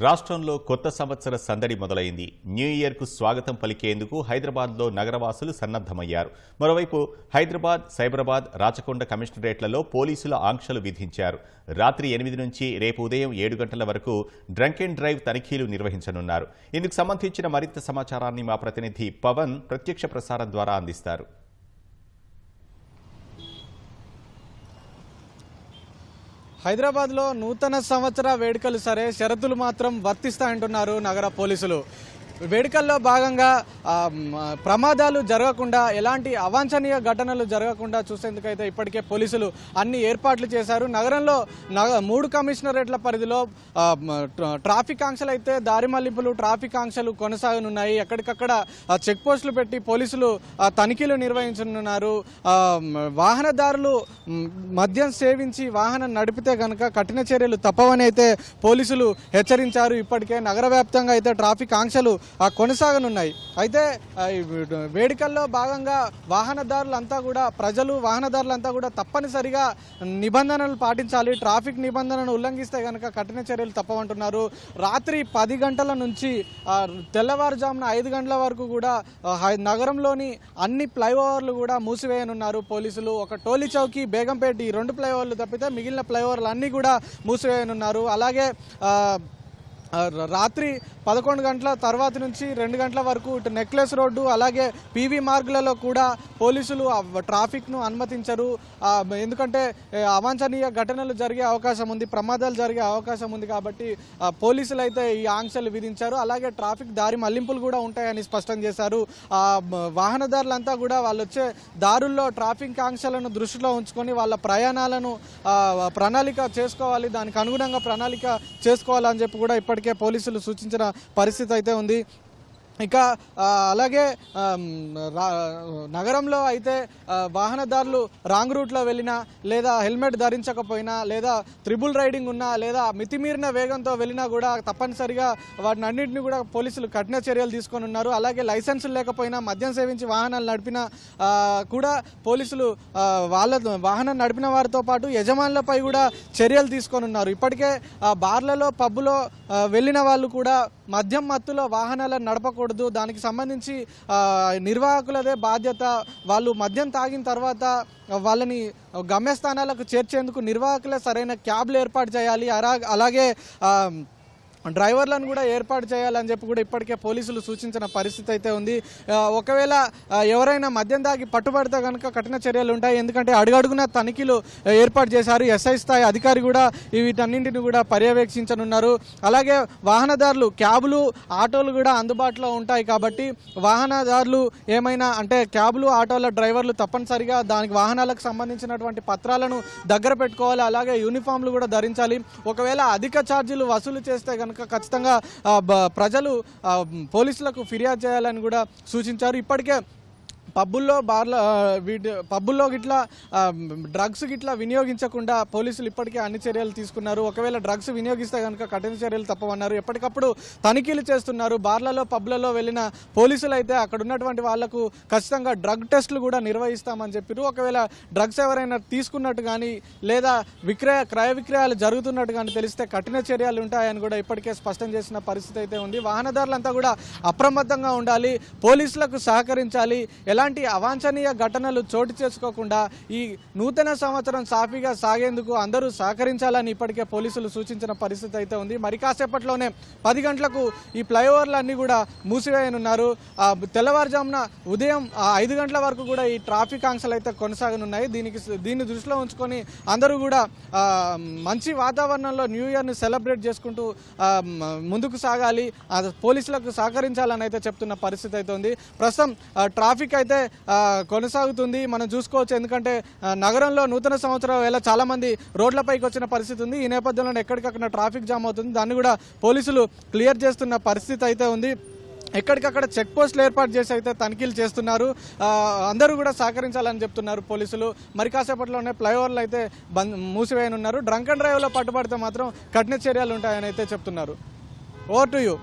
రాష్ట్రంలో కొత్త సంవత్సర సందడి మొదలైంది. న్యూ ఇయర్కు స్వాగతం పలికేందుకు హైదరాబాద్లో నగరవాసులు సన్నద్ధమయ్యారు. మరోవైపు హైదరాబాద్ సైబరాబాద్ రాచకొండ కమిషనరేట్లలో పోలీసుల ఆంక్షలు విధించారు. రాత్రి ఎనిమిది నుంచి రేపు ఉదయం ఏడు గంటల వరకు డ్రంక్ అండ్ డ్రైవ్ తనిఖీలు నిర్వహించనున్నారు. ఇందుకు సంబంధించిన మరింత సమాచారాన్ని మా ప్రతినిధి పవన్ ప్రత్యక్ష ప్రసారం ద్వారా అందిస్తారు. హైదరాబాద్లో నూతన సంవత్సర వేడుకలు సరే షరతులు మాత్రం వర్తిస్తాయంటున్నారు నగర పోలీసులు. వేడుకల్లో భాగంగా ప్రమాదాలు జరగకుండా ఎలాంటి అవాంఛనీయ ఘటనలు జరగకుండా చూసేందుకైతే ఇప్పటికే పోలీసులు అన్ని ఏర్పాట్లు చేశారు. నగరంలో నగ మూడు కమిషనరేట్ల పరిధిలో ట్రా- ట్రాఫిక్ ఆంక్షలు అయితే దారి మళ్ళింపులు ట్రాఫిక్ ఆంక్షలు కొనసాగనున్నాయి. ఎక్కడికక్కడ చెక్ పోస్టులు పెట్టి పోలీసులు తనిఖీలు నిర్వహించనున్నారు. వాహనదారులు మద్యం సేవించి వాహనం నడిపితే కనుక కఠిన చర్యలు తప్పవని అయితే పోలీసులు హెచ్చరించారు. ఇప్పటికే నగర వ్యాప్తంగా అయితే ట్రాఫిక్ ఆంక్షలు కొనసాగనున్నాయి. అయితే వేడుకల్లో భాగంగా వాహనదారులంతా కూడా ప్రజలు వాహనదారులంతా కూడా తప్పనిసరిగా నిబంధనలు పాటించాలి. ట్రాఫిక్ నిబంధనలు ఉల్లంఘిస్తే కనుక కఠిన చర్యలు తప్పవంటున్నారు. రాత్రి పది గంటల నుంచి తెల్లవారుజామున ఐదు గంటల వరకు కూడా హై- నగరంలోని అన్ని ఫ్లైఓవర్లు కూడా మూసివేయనున్నారు పోలీసులు. ఒక టోలీ చౌకి బేగంపేట ఈ రెండు ఫ్లైఓవర్లు తప్పితే మిగిలిన ఫ్లైఓవర్లు అన్నీ కూడా మూసివేయనున్నారు. అలాగే రాత్రి పదకొండు గంటల తర్వాత నుంచి రెండు గంటల వరకు ఇటు నెక్లెస్ రోడ్డు అలాగే పీవీ మార్గులలో కూడా పోలీసులు ట్రాఫిక్ను అనుమతించరు. ఎందుకంటే అవాంఛనీయ ఘటనలు జరిగే అవకాశం ఉంది ప్రమాదాలు జరిగే అవకాశం ఉంది కాబట్టి పోలీసులు అయితే ఈ ఆంక్షలు విధించారు. అలాగే ట్రాఫిక్ దారి మళ్ళింపులు కూడా ఉంటాయని స్పష్టం చేశారు. వాహనదారులంతా కూడా వాళ్ళు వచ్చే దారుల్లో ట్రాఫిక్ ఆంక్షలను దృష్టిలో ఉంచుకొని వాళ్ళ ప్రయాణాలను ప్రణాళిక చేసుకోవాలి దానికి అనుగుణంగా ప్రణాళిక చేసుకోవాలని చెప్పి కూడా ఇప్పటికే పోలీసులు సూచించిన పరిస్థితి అయితే ఉంది. ఇక అలాగే రా- నగరంలో అయితే వాహనదారులు రాంగ్ రూట్లో వెళ్ళినా లేదా హెల్మెట్ ధరించకపోయినా లేదా త్రిబుల్ రైడింగ్ ఉన్నా లేదా మితిమీరిన వేగంతో వెళ్ళినా కూడా తప్పనిసరిగా వాటిని అన్నింటినీ కూడా పోలీసులు కఠిన చర్యలు తీసుకొని ఉన్నారు. అలాగే లైసెన్స్ లేకపోయినా మద్యం సేవించి వాహనాలు నడిపినా కూడా పోలీసులు వాళ్ళ వాహనం నడిపిన వారితో పాటు యజమానులపై కూడా చర్యలు తీసుకొని ఉన్నారు. ఇప్పటికే బార్లలో పబ్బులో వెళ్ళిన వాళ్ళు కూడా మద్యం మత్తులో వాహనాలను నడపకూడదు. దానికి సంబంధించి నిర్వాహకులదే బాధ్యత. వాళ్ళు మద్యం తాగిన తర్వాత వాళ్ళని గమ్యస్థానాలకు చేర్చేందుకు నిర్వాహకులే సరైన క్యాబ్లు ఏర్పాటు చేయాలి. అలాగే డ్రైవర్లను కూడా ఏర్పాటు చేయాలని చెప్పి కూడా ఇప్పటికే పోలీసులు సూచించిన పరిస్థితి అయితే ఉంది. ఒకవేళ ఎవరైనా మద్యం దాగి పట్టుబడితే కనుక కఠిన చర్యలు ఉంటాయి. ఎందుకంటే అడుగడుగున తనిఖీలు ఏర్పాటు చేశారు. ఎస్ఐ స్థాయి అధికారి కూడా వీటన్నింటిని కూడా పర్యవేక్షించనున్నారు. అలాగే వాహనదారులు క్యాబులు ఆటోలు కూడా అందుబాటులో ఉంటాయి కాబట్టి వాహనదారులు ఏమైనా అంటే క్యాబులు ఆటోల డ్రైవర్లు తప్పనిసరిగా దానికి వాహనాలకు సంబంధించినటువంటి పత్రాలను దగ్గర పెట్టుకోవాలి. అలాగే యూనిఫామ్లు కూడా ధరించాలి. ఒకవేళ అధిక ఛార్జీలు వసూలు చేస్తే కనుక ఖచ్చితంగా ప్రజలు పోలీసులకు ఫిర్యాదు చేయాలని కూడా సూచించారు. ఇప్పటికే పబ్బుల్లో బార్ల వీటి పబ్బుల్లో గిట్లా డ్రగ్స్ గిట్లా వినియోగించకుండా పోలీసులు ఇప్పటికే అన్ని చర్యలు తీసుకున్నారు. ఒకవేళ డ్రగ్స్ వినియోగిస్తే కనుక కఠిన చర్యలు తప్పవన్నారు. ఎప్పటికప్పుడు తనిఖీలు చేస్తున్నారు. బార్లలో పబ్లలో వెళ్ళిన పోలీసులు అయితే అక్కడ ఉన్నటువంటి వాళ్ళకు ఖచ్చితంగా డ్రగ్ టెస్టులు కూడా నిర్వహిస్తామని చెప్పారు ఒకవేళ డ్రగ్స్ ఎవరైనా తీసుకున్నట్టు కానీ లేదా విక్రయ క్రయ విక్రయాలు జరుగుతున్నట్టు కానీ తెలిస్తే కఠిన చర్యలు ఉంటాయని కూడా ఇప్పటికే స్పష్టం చేసిన పరిస్థితి అయితే ఉంది. వాహనదారులంతా కూడా అప్రమత్తంగా ఉండాలి. పోలీసులకు సహకరించాలి. ఎలా ఇలాంటి అవాంఛనీయ ఘటనలు చోటు చేసుకోకుండా ఈ నూతన సంవత్సరం సాఫీగా సాగేందుకు అందరూ సహకరించాలని ఇప్పటికే పోలీసులు సూచించిన పరిస్థితి అయితే ఉంది. మరి కాసేపట్లోనే పది గంటలకు ఈ ఫ్లైఓవర్లు అన్నీ కూడా మూసివేయనున్నారు. తెల్లవారుజామున ఉదయం ఆ, ఐదు గంటల వరకు కూడా ఈ ట్రాఫిక్ ఆంక్షలు అయితే కొనసాగనున్నాయి. దీనికి దీన్ని దృష్టిలో ఉంచుకొని అందరూ కూడా మంచి వాతావరణంలో న్యూ ఇయర్ని సెలబ్రేట్ చేసుకుంటూ ముందుకు సాగాలి. పోలీసులకు సహకరించాలని అయితే చెప్తున్న పరిస్థితి అయితే ఉంది. ప్రస్తుతం ఆ, ట్రాఫిక్ అయితే అయితే కొనసాగుతుంది మనం చూసుకోవచ్చు. ఎందుకంటే నగరంలో నూతన సంవత్సరం వేళ చాలా మంది రోడ్లపైకి వచ్చిన పరిస్థితి ఉంది. ఈ నేపథ్యంలో ఎక్కడికక్కడ ట్రాఫిక్ జామ్ అవుతుంది. దాన్ని కూడా పోలీసులు క్లియర్ చేస్తున్న పరిస్థితి అయితే ఉంది. ఎక్కడికక్కడ చెక్ పోస్టులు ఏర్పాటు చేసి అయితే తనిఖీలు చేస్తున్నారు. అందరూ కూడా సహకరించాలని చెప్తున్నారు పోలీసులు. మరి కాసేపట్లోనే ఫ్లైఓవర్లు అయితే బంద్ మూసివేయనున్నారు. డ్రంక్ అండ్ డ్రైవ్లో పట్టుబడితే మాత్రం కఠిన చర్యలు ఉంటాయని అయితే చెప్తున్నారు. Over to you